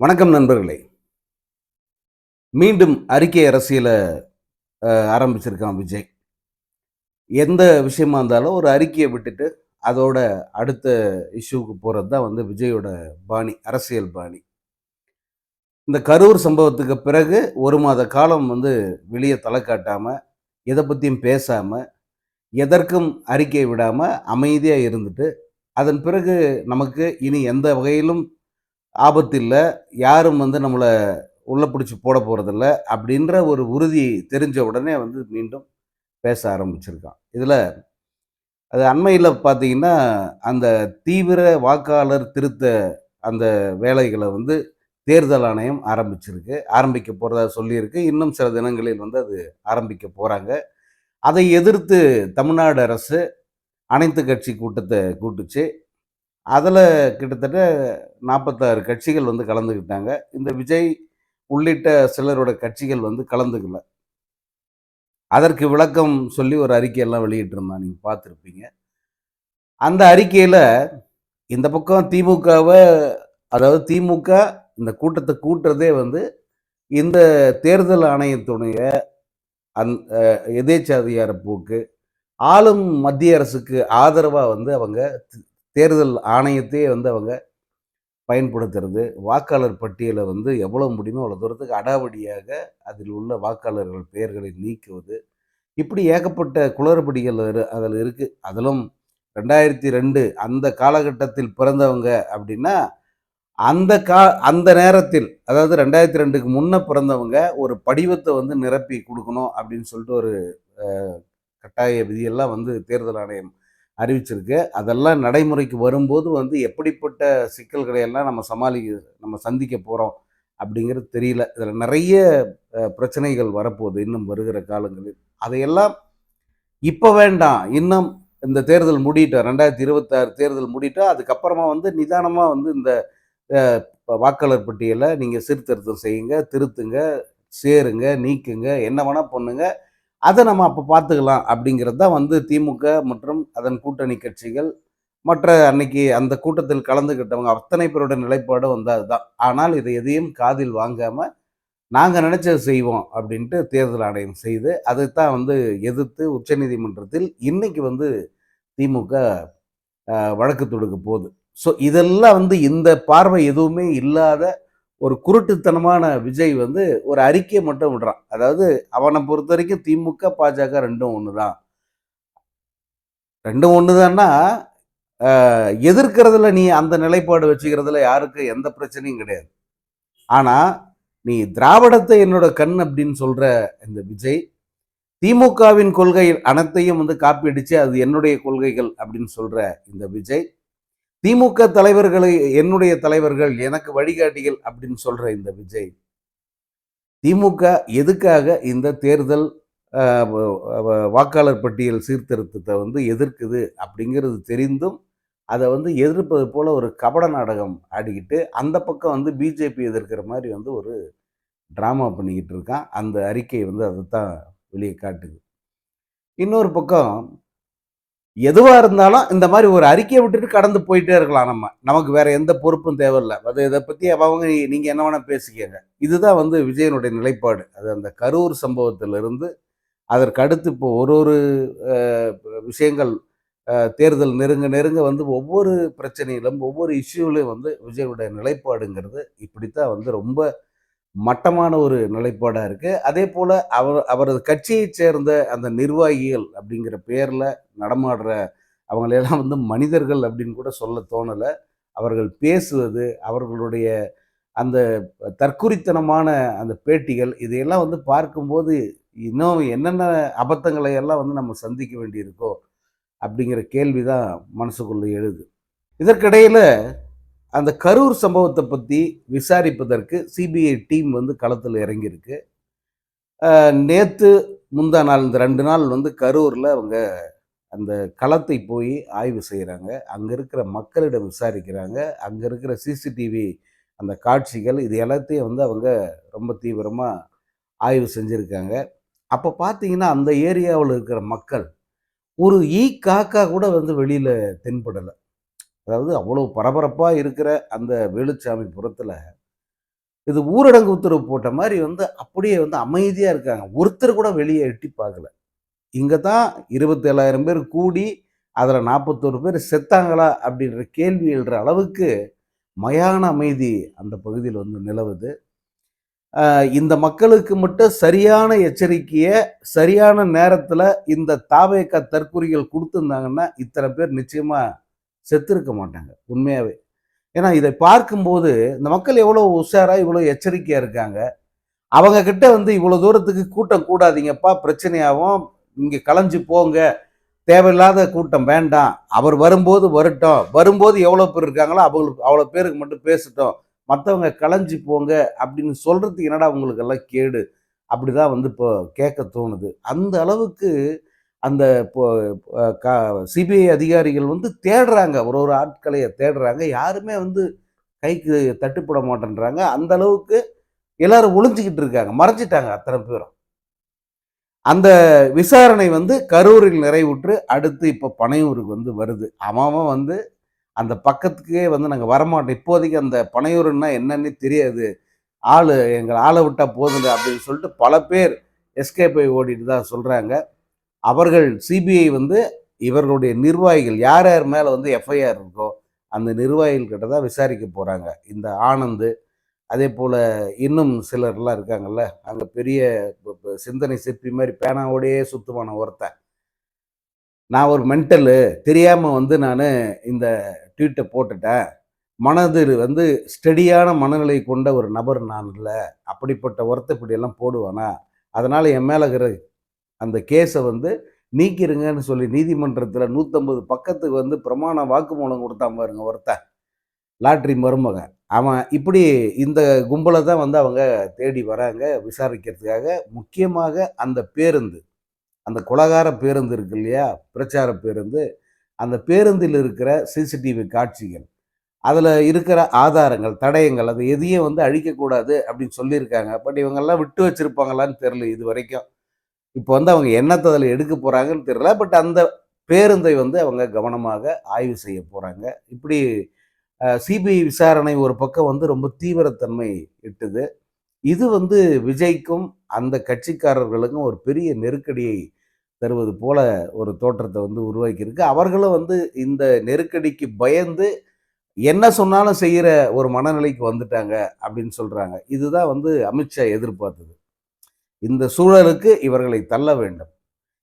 வணக்கம் நண்பர்களே. மீண்டும் அறிக்கை அரசியலை ஆரம்பிச்சிருக்கான் விஜய். எந்த விஷயமா இருந்தாலும் ஒரு அறிக்கையை விட்டுட்டு அதோட அடுத்த இஷ்யூவுக்கு போகிறது தான் வந்து விஜயோட பாணி அரசியல் பாணி. இந்த கரூர் சம்பவத்துக்கு பிறகு ஒரு மாத காலம் வந்து வெளியே தலை காட்டாமல் எதை பற்றியும் பேசாமல் எதற்கும் அறிக்கை விடாமல் அமைதியாக இருந்துட்டு அதன் பிறகு நமக்கு இனி எந்த வகையிலும் ஆபத்து இல்லை யாரும் வந்து நம்மளை உள்ள பிடிச்சி போட போகிறதில்ல அப்படின்ற ஒரு உறுதி தெரிஞ்ச உடனே வந்து மீண்டும் பேச ஆரம்பிச்சிருக்கான். இதில் அது அண்மையில் பார்த்தீங்கன்னா அந்த தீவிர வாக்காளர் திருத்த அந்த வேலைகளை வந்து தேர்தல் ஆணையம் ஆரம்பிச்சிருக்கு. ஆரம்பிக்க போகிறதா சொல்லியிருக்கு. இன்னும் சில தினங்களில் வந்து அது ஆரம்பிக்க போகிறாங்க அதை எதிர்த்து தமிழ்நாடு அரசு அனைத்து கட்சி கூட்டத்தை கூட்டுச்சு. அதில் கிட்டத்தட்ட நாற்பத்தாறு கட்சிகள் வந்து கலந்துக்கிட்டாங்க இந்த விஜய் உள்ளிட்ட சிலரோட கட்சிகள் வந்து கலந்துக்கல. அதற்கு விளக்கம் சொல்லி ஒரு அறிக்கையெல்லாம் வெளியிட்டிருந்தான் நீங்கள் பார்த்துருப்பீங்க. அந்த அறிக்கையில் இந்த பக்கம் திமுகவை அதாவது திமுக இந்த கூட்டத்தை கூட்டுறதே வந்து இந்த தேர்தல் ஆணையத்துடைய அந் எதேச்சாதிகார போக்கு ஆளும் மத்திய அரசுக்கு ஆதரவாக வந்து அவங்க தேர்தல் ஆணையத்தையே வந்து அவங்க பயன்படுத்துறது. வாக்காளர் பட்டியலை வந்து எவ்வளோ முடியுமோ அவ்வளோ தூரத்துக்கு அடாவடியாக அதில் உள்ள வாக்காளர்கள் பெயர்களை நீக்குவது. இப்படி ஏகப்பட்ட குளறுபடிகள் அதில் இருக்குது அதிலும் ரெண்டாயிரத்தி ரெண்டு அந்த காலகட்டத்தில் பிறந்தவங்க அப்படின்னா அந்த கா அந்த நேரத்தில் அதாவது ரெண்டாயிரத்தி ரெண்டுக்கு முன்னே பிறந்தவங்க ஒரு படிவத்தை வந்து நிரப்பி கொடுக்கணும் அப்படின்னு சொல்லிட்டு ஒரு கட்டாய விதியெல்லாம் வந்து தேர்தல் ஆணையம் அறிவிச்சிருக்கு. அதெல்லாம் நடைமுறைக்கு வரும்போது வந்து எப்படிப்பட்ட சிக்கல்களை எல்லாம் நம்ம சமாளிக்க நம்ம சந்திக்க போகிறோம் அப்படிங்கிறது தெரியல. இதில் நிறைய பிரச்சனைகள் வரப்போகுது இன்னும் வருகிற காலங்களில். அதையெல்லாம் இப்போ வேண்டாம். இன்னும் இந்த தேர்தல் முடியிட்டோம் ரெண்டாயிரத்தி இருபத்தாறு தேர்தல் முடியிட்டா அதுக்கப்புறமா வந்து நிதானமாக வந்து இந்த வாக்காளர் பட்டியலை நீங்கள் சீர்திருத்தம் செய்யுங்க திருத்துங்க சேருங்க நீக்குங்க என்ன வேணால் பண்ணுங்கள் அதை நம்ம அப்போ பார்த்துக்கலாம் அப்படிங்கிறது தான் வந்து திமுக மற்றும் அதன் கூட்டணி கட்சிகள் மற்ற அன்னைக்கு அந்த கூட்டத்தில் கலந்துக்கிட்டவங்க அத்தனை பேரோட நிலைப்பாடும் வந்து அதுதான். ஆனால் இதை எதையும் காதில் வாங்காமல் நாங்கள் நினச்சது செய்வோம் அப்படின்ட்டு தேர்தல் ஆணையம் செய்து அதைத்தான் வந்து எதிர்த்து உச்சநீதிமன்றத்தில் இன்னைக்கு வந்து திமுக வழக்கு தொடுக்க போகுது. ஸோ இதெல்லாம் வந்து இந்த பார்வை எதுவுமே இல்லாத ஒரு குருட்டுத்தனமான விஜய் வந்து ஒரு அறிக்கையை மட்டும் விடுறான். அதாவது அவனை பொறுத்த வரைக்கும் திமுக பாஜக ரெண்டும் ஒன்று தான் ரெண்டும் ஒன்று தான்னா எதிர்க்கிறதுல நீ அந்த நிலைப்பாடு வச்சுக்கிறதுல யாருக்கு எந்த பிரச்சனையும் கிடையாது. ஆனால் நீ திராவிடத்தை என்னோட கண் அப்படின்னு சொல்கிற இந்த விஜய் திமுகவின் கொள்கை அனைத்தையும் வந்து காப்பி அடித்து அது என்னுடைய கொள்கைகள் அப்படின்னு சொல்கிற இந்த விஜய் திமுக தலைவர்களை என்னுடைய தலைவர்கள் எனக்கு வழிகாட்டிகள் அப்படின்னு சொல்ற இந்த விஜய் திமுக எதுக்காக இந்த தேர்தல் வாக்காளர் பட்டியல் சீர்திருத்தத்தை வந்து எதிர்க்குது அப்படிங்கிறது தெரிந்தும் அதை வந்து எதிர்ப்பது போல ஒரு கபட நாடகம் ஆடிக்கிட்டு அந்த பக்கம் வந்து பிஜேபி எதிர்க்கிற மாதிரி வந்து ஒரு ட்ராமா பண்ணிக்கிட்டு இருக்கான். அந்த அறிக்கை வந்து அதை தான் வெளியே காட்டுது. இன்னொரு பக்கம் எதுவாக இருந்தாலும் இந்த மாதிரி ஒரு அறிக்கையை விட்டுட்டு கடந்து போயிட்டே இருக்கலாம் நம்ம. நமக்கு வேற எந்த பொறுப்பும் தேவையில்லை. அது இதை பற்றி அவங்க நீங்கள் என்ன வேணால் பேசிக்கங்க. இதுதான் வந்து விஜயனுடைய நிலைப்பாடு. அது அந்த கரூர் சம்பவத்திலிருந்து அதற்கு அடுத்து இப்போ ஒரு ஒரு விஷயங்கள் தேர்தல் நெருங்க நெருங்க வந்து ஒவ்வொரு பிரச்சனையிலும் ஒவ்வொரு இஷ்யூலையும் வந்து விஜயனுடைய நிலைப்பாடுங்கிறது இப்படித்தான் வந்து ரொம்ப மட்டமான ஒரு நிலைப்பாடாக இருக்குது அதே போல் அவர் அவரது கட்சியை சேர்ந்த அந்த நிர்வாகிகள் அப்படிங்கிற பேரில் நடமாடுற அவங்களையெல்லாம் வந்து மனிதர்கள் அப்படின்னு கூட சொல்ல தோணலை. அவர்கள் பேசுவது அவர்களுடைய அந்த தற்குறித்தனமான அந்த பேட்டிகள் இதையெல்லாம் வந்து பார்க்கும்போது இன்னும் என்னென்ன அபத்தங்களை எல்லாம் வந்து நம்ம சந்திக்க வேண்டியிருக்கோ அப்படிங்கிற கேள்வி தான் மனசுக்குள்ளே எழுது. இதற்கிடையில் அந்த கரூர் சம்பவத்தை பற்றி விசாரிப்பதற்கு சிபிஐ டீம் வந்து களத்தில் இறங்கியிருக்கு. நேற்று முந்தா நாள் இந்த ரெண்டு நாள் வந்து கரூரில் அவங்க அந்த களத்தை போய் ஆய்வு செய்கிறாங்க அங்கே இருக்கிற மக்களிடம் விசாரிக்கிறாங்க. அங்கே இருக்கிற சிசிடிவி அந்த காட்சிகள் இது எல்லாத்தையும் வந்து அவங்க ரொம்ப தீவிரமாக ஆய்வு செஞ்சுருக்காங்க. அப்போ பார்த்தீங்கன்னா அந்த ஏரியாவில் இருக்கிற மக்கள் ஒரு ஈ காக்கா கூட வந்து வெளியில் தென்படலை. அதாவது அவ்வளோ பரபரப்பாக இருக்கிற அந்த வேலுச்சாமி புறத்தில் இது ஊரடங்கு உத்தரவு போட்ட மாதிரி வந்து அப்படியே வந்து அமைதியாக இருக்காங்க. ஒருத்தர் கூட வெளியே எட்டி பார்க்கல. இங்கே தான் இருபத்தேழாயிரம் பேர் கூடி அதில் நாற்பத்தோரு பேர் செத்தாங்களா அப்படின்ற கேள்வி எழுற அளவுக்கு மயான அமைதி அந்த பகுதியில் வந்து நிலவுது. இந்த மக்களுக்கு மட்டும் சரியான எச்சரிக்கையை சரியான நேரத்தில் இந்த தாவேக்கா தற்கொலைகள் கொடுத்துருந்தாங்கன்னா இத்தனை பேர் நிச்சயமாக செத்துருக்க மாட்டாங்க உண்மையாகவே ஏன்னா இதை பார்க்கும்போது இந்த மக்கள் எவ்வளோ உஷாராக இவ்வளோ எச்சரிக்கையாக இருக்காங்க. அவங்க கிட்ட வந்து இவ்வளோ தூரத்துக்கு கூட்டம் கூடாதீங்கப்பா பிரச்சனையாகவும் இங்கே கலைஞ்சு போங்க. தேவையில்லாத கூட்டம் வேண்டாம். அவர் வரும்போது வரட்டும். வரும்போது எவ்வளோ பேர் இருக்காங்களோ அவங்களுக்கு அவ்வளோ பேருக்கு மட்டும் பேசட்டும். மற்றவங்க களைஞ்சி போங்க அப்படின்னு சொல்கிறதுக்கு என்னடா உங்களுக்கு எல்லாம் கேடு? அப்படி தான் வந்து இப்போ கேட்க தோணுது. அந்த அளவுக்கு அந்த சிபிஐ அதிகாரிகள் வந்து தேடுறாங்க. ஒரு ஒரு ஆட்களையை தேடுறாங்க. யாருமே வந்து கைக்கு தட்டுப்பட மாட்டேன்றாங்க. அந்த அளவுக்கு எல்லாரும் ஒளிஞ்சிக்கிட்டு இருக்காங்க. மறைச்சிட்டாங்க அத்தனை பேரும். அந்த விசாரணை வந்து கரூரில் நிறைவுற்று அடுத்து இப்போ பனையூருக்கு வந்து வருது. அவன் வந்து அந்த பக்கத்துக்கே வந்து நாங்கள் வரமாட்டோம். இப்போதைக்கு அந்த பனையூருன்னா என்னன்னு தெரியாது. ஆள் எங்களை ஆளை விட்டால் போதுங்க அப்படின்னு சொல்லிட்டு பல பேர் எஸ்கேபை ஓடிட்டு தான் சொல்கிறாங்க அவர்கள் சிபிஐ வந்து இவர்களுடைய நிர்வாகிகள் யார் யார் மேலே வந்து எஃப்ஐஆர் இருக்கோ அந்த நிர்வாகிகள்கிட்ட தான் விசாரிக்க போகிறாங்க இந்த ஆனந்து அதே போல் இன்னும் சிலர்லாம் இருக்காங்கல்ல. அங்கே பெரிய சிந்தனை சிற்பி மாதிரி பேனாவோடையே சுத்தமான ஒருத்தன். நான் ஒரு மென்டலு தெரியாமல் வந்து நான் இந்த ட்வீட்டை போட்டுட்டேன். மனதில் வந்து ஸ்டடியான மனநிலை கொண்ட ஒரு நபர் நான் இல்லை. அப்படிப்பட்ட ஒருத்த இப்படியெல்லாம் போடுவானா? அதனால் என் மேலே இருக்கிற அந்த கேஸை வந்து நீக்கிருங்கன்னு சொல்லி நீதிமன்றத்தில் நூற்றம்பது பக்கத்துக்கு வந்து பிரமாண வாக்குமூலம் கொடுத்தான் பாருங்க ஒருத்தன். லாட்ரி மருமகன். அவன் இப்படி இந்த கும்பலை தான் வந்து அவங்க தேடி வராங்க விசாரிக்கிறதுக்காக. முக்கியமாக அந்த பேருந்து அந்த குலகார பேருந்து இருக்கு இல்லையா? பிரச்சார பேருந்து. அந்த பேருந்தில் இருக்கிற சிசிடிவி காட்சிகள் அதில் இருக்கிற ஆதாரங்கள் தடயங்கள் அது எதையும் வந்து அழிக்கக்கூடாது அப்படின்னு சொல்லியிருக்காங்க. பட் இவங்கெல்லாம் விட்டு வச்சுருப்பாங்களான்னு தெரில இது வரைக்கும். இப்போ வந்து அவங்க என்னத்தை அதில் எடுக்க போகிறாங்கன்னு தெரியல. பட் அந்த பேருந்தை வந்து அவங்க கவனமாக ஆய்வு செய்ய போகிறாங்க இப்படி சிபிஐ விசாரணை ஒரு பக்கம் வந்து ரொம்ப தீவிரத்தன்மை இட்டுது இது வந்து விஜய்க்கும் அந்த கட்சிக்காரர்களுக்கும் ஒரு பெரிய நெருக்கடியை தருவது போல ஒரு தோற்றத்தை வந்து உருவாக்கியிருக்கு. அவர்களும் வந்து இந்த நெருக்கடிக்கு பயந்து என்ன சொன்னாலும் செய்கிற ஒரு மனநிலைக்கு வந்துட்டாங்க அப்படின்னு சொல்கிறாங்க இதுதான் வந்து அமித்ஷா எதிர்பார்த்தது. இந்த சூழலுக்கு இவர்களை தள்ள வேண்டும்.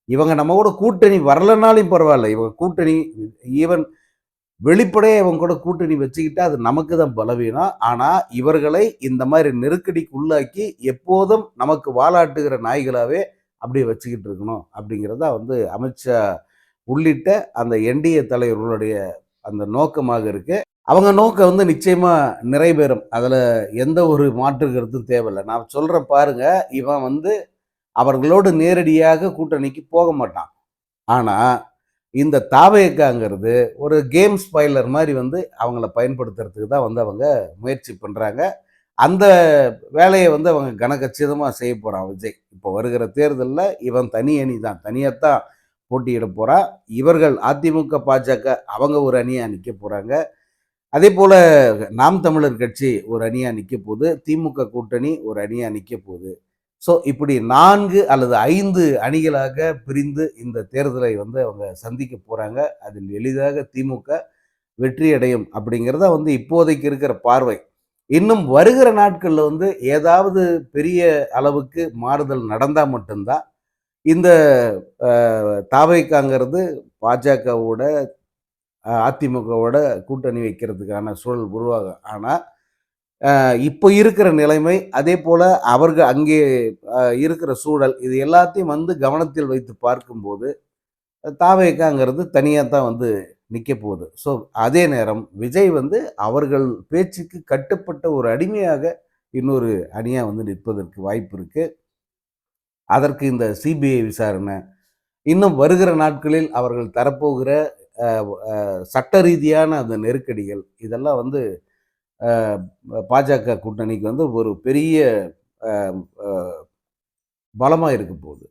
இவங்க நம்ம கூட கூட்டணி வரலனாலும் பரவாயில்ல. இவங்க கூட்டணி ஈவன் வெளிப்படையாக இவங்க கூட கூட்டணி வச்சுக்கிட்டா அது நமக்கு தான் பலவீனம். ஆனால் இவர்களை இந்த மாதிரி நெருக்கடிக்கு உள்ளாக்கி எப்போதும் நமக்கு வாலாட்டுகிற நாய்களாகவே அப்படியே வச்சுக்கிட்டு இருக்கணும் அப்படிங்கிறதா வந்து அமித்ஷா உள்ளிட்ட அந்த என்டிஏ தலைவர்களுடைய அந்த நோக்கமாக இருக்கு. அவங்க நோக்கம் வந்து நிச்சயமாக நிறைவேறும். அதில் எந்த ஒரு மாற்று கருத்தும் தேவையில்லை. நான் சொல்கிறேன் பாருங்க இவன் வந்து அவர்களோடு நேரடியாக கூட்டணிக்கு போக மாட்டான். ஆனால் இந்த தாவையக்காங்கிறது ஒரு கேம் ஸ்பாயிலர் மாதிரி வந்து அவங்கள பயன்படுத்துறதுக்கு தான் வந்து அவங்க முயற்சி பண்ணுறாங்க அந்த வேலையை வந்து அவங்க கனகச்சிதமாக செய்ய போகிறான் விஜய். இப்போ வருகிற தேர்தலில் இவன் தனி அணி தான். தனியாகத்தான் போட்டியிட போகிறான் இவர்கள் அதிமுக பாஜக அவங்க ஒரு அணியாக நிற்க போகிறாங்க அதே போல் நாம் தமிழர் கட்சி ஒரு அணியாக நிற்க போகுது திமுக கூட்டணி ஒரு அணியாக நிற்க போகுது ஸோ இப்படி நான்கு அல்லது ஐந்து அணிகளாக பிரிந்து இந்த தேர்தலை வந்து அவங்க சந்திக்க போகிறாங்க அதில் எளிதாக திமுக வெற்றி அடையும் அப்படிங்கிறத வந்து இப்போதைக்கு இருக்கிற பார்வை. இன்னும் வருகிற நாட்களில் வந்து ஏதாவது பெரிய அளவுக்கு மாறுதல் நடந்தால் மட்டும்தான் இந்த தாவைக்காங்கிறது பாஜகவோட அதிமுகவோட கூட்டணி வைக்கிறதுக்கான சூழல் உருவாகும் ஆனால் இப்போ இருக்கிற நிலைமை அதே போல் அவர்கள் அங்கே இருக்கிற சூழல் இது எல்லாத்தையும் வந்து கவனத்தில் வைத்து பார்க்கும்போது தாவேக்காங்கிறது தனியாக தான் வந்து நிற்க போகுது. ஸோ அதே நேரம் விஜய் வந்து அவர்கள் பேச்சுக்கு கட்டுப்பட்ட ஒரு அடிமையாக இன்னொரு அணியாக வந்து நிற்பதற்கு வாய்ப்பு இருக்குது அதற்கு இந்த சிபிஐ விசாரணை இன்னும் வருகிற நாட்களில் அவர்கள் தரப்போகிற சட்ட ரீதியான அந்த நெருக்கடிகள் இதெல்லாம் வந்து பாஜக கூட்டணிக்கு வந்து ஒரு பெரிய பலமாக இருக்க போகுது.